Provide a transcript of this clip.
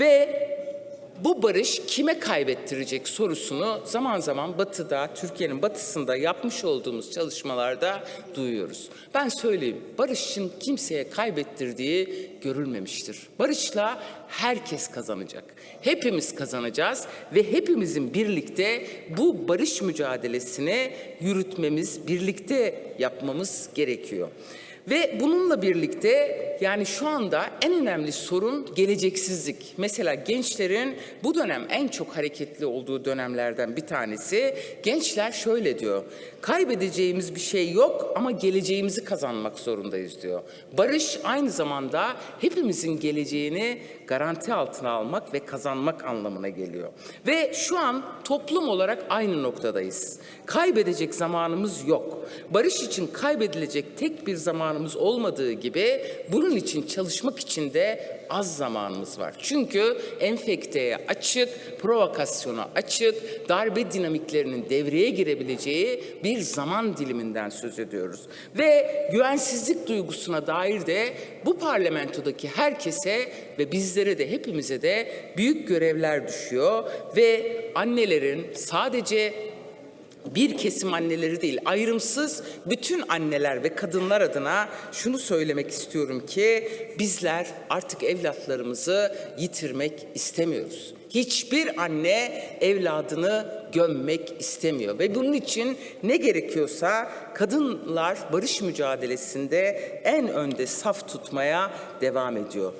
Ve bu barış kime kaybettirecek sorusunu zaman zaman batıda, Türkiye'nin batısında yapmış olduğumuz çalışmalarda duyuyoruz. Ben söyleyeyim, barışın kimseye kaybettirdiği görülmemiştir. Barışla herkes kazanacak. Hepimiz kazanacağız ve hepimizin birlikte bu barış mücadelesini yürütmemiz, birlikte yapmamız gerekiyor. Ve bununla birlikte yani şu anda en önemli sorun geleceksizlik. Mesela gençlerin bu dönem en çok hareketli olduğu dönemlerden bir tanesi. Gençler şöyle diyor. Kaybedeceğimiz bir şey yok ama geleceğimizi kazanmak zorundayız diyor. Barış aynı zamanda hepimizin geleceğini garanti altına almak ve kazanmak anlamına geliyor. Ve şu an toplum olarak aynı noktadayız. Kaybedecek zamanımız yok. Barış için kaybedilecek tek bir zamanımız olmadığı gibi bunun için çalışmak için de az zamanımız var. Çünkü enfekteye açık, provokasyona açık, darbe dinamiklerinin devreye girebileceği bir zaman diliminden söz ediyoruz. Ve güvensizlik duygusuna dair de bu parlamentodaki herkese ve bizlere de hepimize de büyük görevler düşüyor ve annelerin sadece bir kesim anneleri değil, ayrımsız bütün anneler ve kadınlar adına şunu söylemek istiyorum ki bizler artık evlatlarımızı yitirmek istemiyoruz. Hiçbir anne evladını gömmek istemiyor ve bunun için ne gerekiyorsa kadınlar barış mücadelesinde en önde saf tutmaya devam ediyor.